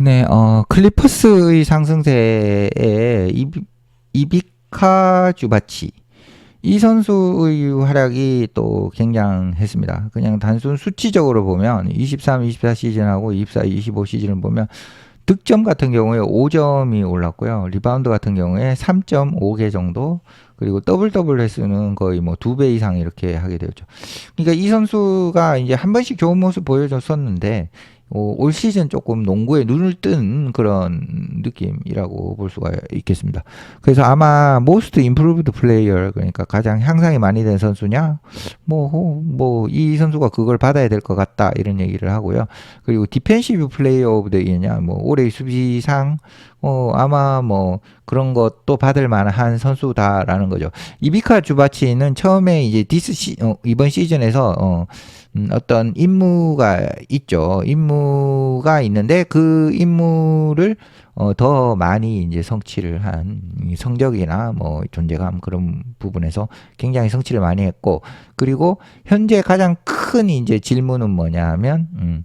네, 어, 클리퍼스의 상승세에 이비, 이비카 주바치 이 선수의 활약이 또 굉장했습니다. 그냥 단순 수치적으로 보면 23, 24 시즌하고 24, 25 시즌을 보면 득점 같은 경우에 5점이 올랐고요. 리바운드 같은 경우에 3.5개 정도 그리고 더블 더블 횟수는 거의 뭐 두 배 이상 이렇게 하게 되었죠. 그러니까 이 선수가 이제 한 번씩 좋은 모습 보여줬었는데 어, 올 시즌 조금 농구에 눈을 뜬 그런 느낌이라고 볼 수가 있겠습니다. 그래서 아마 most improved player 그러니까 가장 향상이 많이 된 선수냐 뭐 뭐 이 선수가 그걸 받아야 될 것 같다 이런 얘기를 하고요. 그리고 디펜시브 플레이어 오브 더 이어냐 뭐 올해 수비상 어 아마 뭐 그런 것도 받을 만한 선수다라는 거죠. 이비카 주바치는 처음에 이제 디스 시, 어, 이번 시즌에서 어 음, 어떤 임무가 있죠. 임무가 있는데 그 임무를 어, 더 많이 이제 성취를 한 성적이나 뭐 존재감 그런 부분에서 굉장히 성취를 많이 했고 그리고 현재 가장 큰 이제 질문은 뭐냐면 음,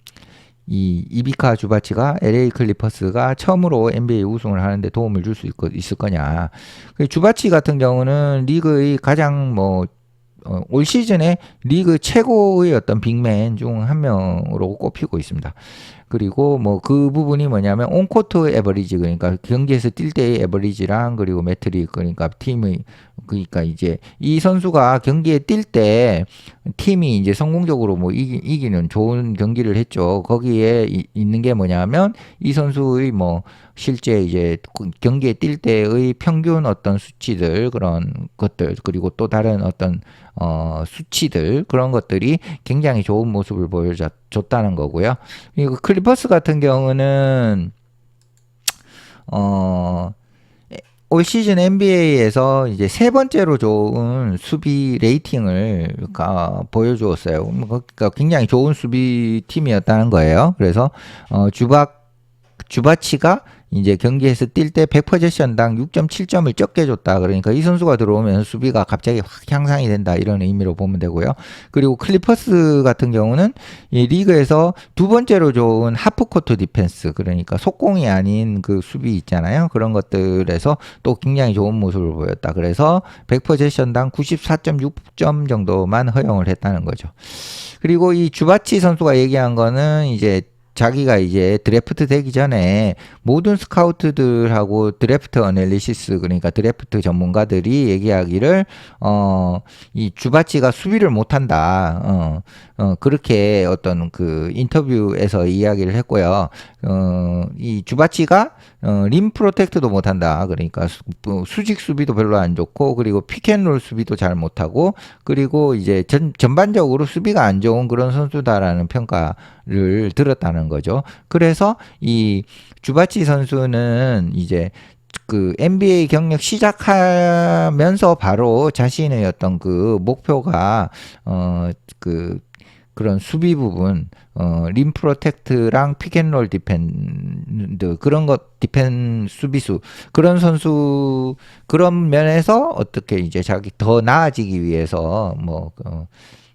이 이비카 주바치가 LA 클리퍼스가 처음으로 NBA 우승을 하는데 도움을 줄 수 있을 거냐. 그 주바치 같은 경우는 리그의 가장 뭐 어, 올 시즌에 리그 최고의 어떤 빅맨 중 한 명으로 꼽히고 있습니다. 그리고 뭐 그 부분이 뭐냐면 온코트 에버리지 그러니까 경기에서 뛸 때의 에버리지랑 그리고 매트릭 그러니까 팀의 그러니까 이제 이 선수가 경기에 뛸 때 팀이 이제 성공적으로 뭐 이기, 이기 는 좋은 경기를 했죠. 거기에 이, 있는 게 뭐냐면 이 선수의 뭐 실제 이제 경기에 뛸 때의 평균 어떤 수치들 그런 것들 그리고 또 다른 어떤 어 수치들 그런 것들이 굉장히 좋은 모습을 보여줬다는 거고요. 그리고 클리퍼스 같은 경우는 어 올 시즌 NBA에서 이제 세 번째로 좋은 수비 레이팅을 가, 보여주었어요. 그러니까 굉장히 좋은 수비 팀이었다는 거예요. 그래서 어, 주박 주바치가 이제 경기에서 뛸 때 100포지션당 6.7점을 적게 줬다. 그러니까 이 선수가 들어오면 수비가 갑자기 확 향상이 된다. 이런 의미로 보면 되고요. 그리고 클리퍼스 같은 경우는 이 리그에서 두 번째로 좋은 하프코트 디펜스. 그러니까 속공이 아닌 그 수비 있잖아요. 그런 것들에서 또 굉장히 좋은 모습을 보였다. 그래서 100포지션당 94.6점 정도만 허용을 했다는 거죠. 그리고 이 주바치 선수가 얘기한 거는 이제 자기가 이제 드래프트 되기 전에 모든 스카우트들하고 드래프트 어널리시스 그러니까 드래프트 전문가들이 얘기하기를 어 이 주바치가 수비를 못한다. 어, 어 그렇게 어떤 그 인터뷰에서 이야기를 했고요. 어이 주바치가 어, 림 프로텍트도 못한다. 그러니까 수, 뭐 수직 수비도 별로 안 좋고 그리고 피켄롤 수비도 잘 못하고 그리고 이제 전 전반적으로 수비가 안 좋은 그런 선수다라는 평가 를 들었다는 거죠. 그래서 이 주바치 선수는 이제 그 NBA 경력 시작하면서 바로 자신의 어떤 그 목표가 어그 그런 수비 부분 어, 림 프로텍트랑 피켄롤 디펜드 그런 것 디펜 수비수 그런 선수 그런 면에서 어떻게 이제 자기 더 나아지기 위해서 뭐 어,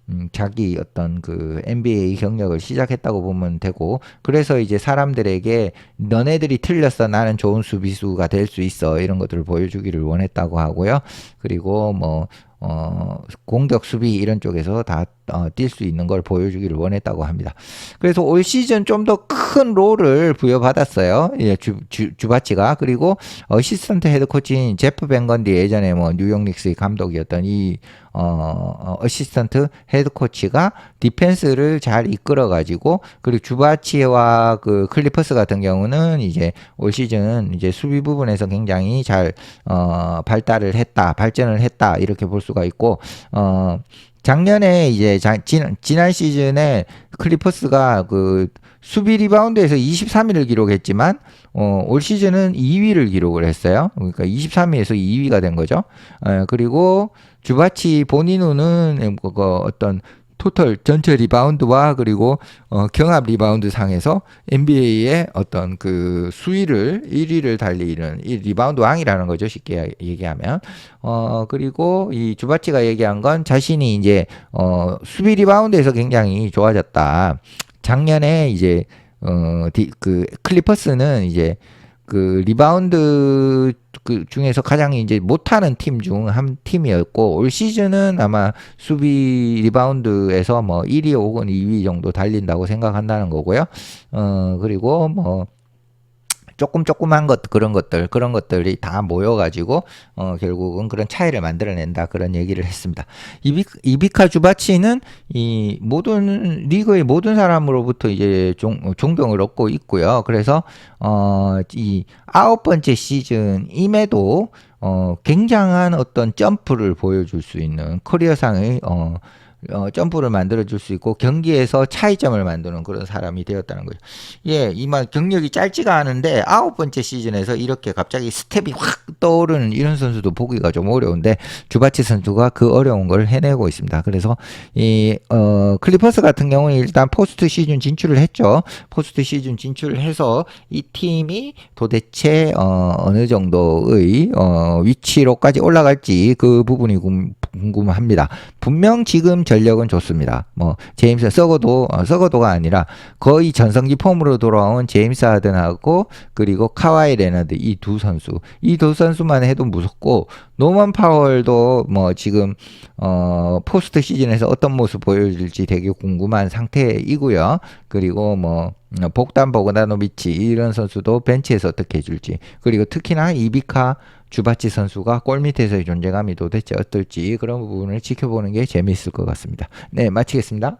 음, 자기 어떤 그 NBA 경력을 시작했다고 보면 되고 그래서 이제 사람들에게 너네들이 틀렸어 나는 좋은 수비수가 될 수 있어 이런 것들을 보여주기를 원했다고 하고요. 그리고 뭐 어, 공격 수비 이런 쪽에서 다 어, 뛸 수 있는 걸 보여주기를 원했다고 합니다. 그래서 올 시즌 좀 더 큰 롤을 부여받았어요. 예, 주, 주, 주바치가. 그리고 어시스턴트 헤드 코치인 제프 뱅건디 예전에 뭐 뉴욕 닉스의 감독이었던 이 어, 어시스턴트 헤드 코치가 디펜스를 잘 이끌어 가지고 그리고 주바치와 그 클리퍼스 같은 경우는 이제 올 시즌 이제 수비 부분에서 굉장히 잘 어, 발달을 했다, 발전을 했다 이렇게 볼 수가 있고 어 작년에 이제 자, 지난, 지난 시즌에 클리퍼스가 그 수비 리바운드에서 23위를 기록했지만 어, 올 시즌은 2위를 기록을 했어요. 그러니까 23위에서 2위가 된 거죠. 에, 그리고 주바치 본인은 그, 그 어떤 토털 전체 리바운드와 그리고 어, 경합 리바운드 상에서 NBA의 어떤 그 수위를 1위를 달리는 이 리바운드 왕이라는 거죠. 쉽게 얘기하면. 어, 그리고 이 주바치가 얘기한 건 자신이 이제 어, 수비 리바운드에서 굉장히 좋아졌다. 작년에 이제 어, 디, 그 클리퍼스는 이제 그 리바운드 그 중에서 가장 이제 못하는 팀 중 한 팀이었고 올 시즌은 아마 수비 리바운드에서 뭐 1위 혹은 2위 정도 달린다고 생각한다는 거고요. 어 그리고 뭐 조금 조그만 것 그런 것들 그런 것들이 다 모여가지고 어 결국은 그런 차이를 만들어낸다 그런 얘기를 했습니다. 이비, 이비카 주바치는 이 모든 리그의 모든 사람으로부터 이제 종, 존경을 얻고 있고요. 그래서 어 이 아홉 번째 시즌임에도 어 굉장한 어떤 점프를 보여줄 수 있는 커리어상의 어 어, 점프를 만들어 줄 수 있고 경기에서 차이점을 만드는 그런 사람이 되었다는 거죠. 예, 이만 경력이 짧지가 않은데 아홉 번째 시즌에서 이렇게 갑자기 스텝이 확 떠오르는 이런 선수도 보기가 좀 어려운데 주바치 선수가 그 어려운 걸 해내고 있습니다. 그래서 이 어, 클리퍼스 같은 경우는 일단 포스트 시즌 진출을 했죠. 포스트 시즌 진출을 해서 이 팀이 도대체 어, 어느 정도의 어, 위치로까지 올라갈지 그 부분이 궁- 궁금합니다. 분명 지금 전력은 좋습니다. 뭐 제임스 썩어도 어, 썩어도가 아니라 거의 전성기 폼으로 돌아온 제임스 하든하고 그리고 카와이 레너드 이 두 선수 이 두 선수만 해도 무섭고 노먼 파월도 뭐 지금 어 포스트 시즌에서 어떤 모습 보여줄지 되게 궁금한 상태이고요. 그리고 뭐 어, 복단 보그다노비치 이런 선수도 벤치에서 어떻게 해줄지 그리고 특히나 이비카 주바치 선수가 골 밑에서의 존재감이 도대체 어떨지 그런 부분을 지켜보는 게 재미있을 것 같습니다. 네, 마치겠습니다.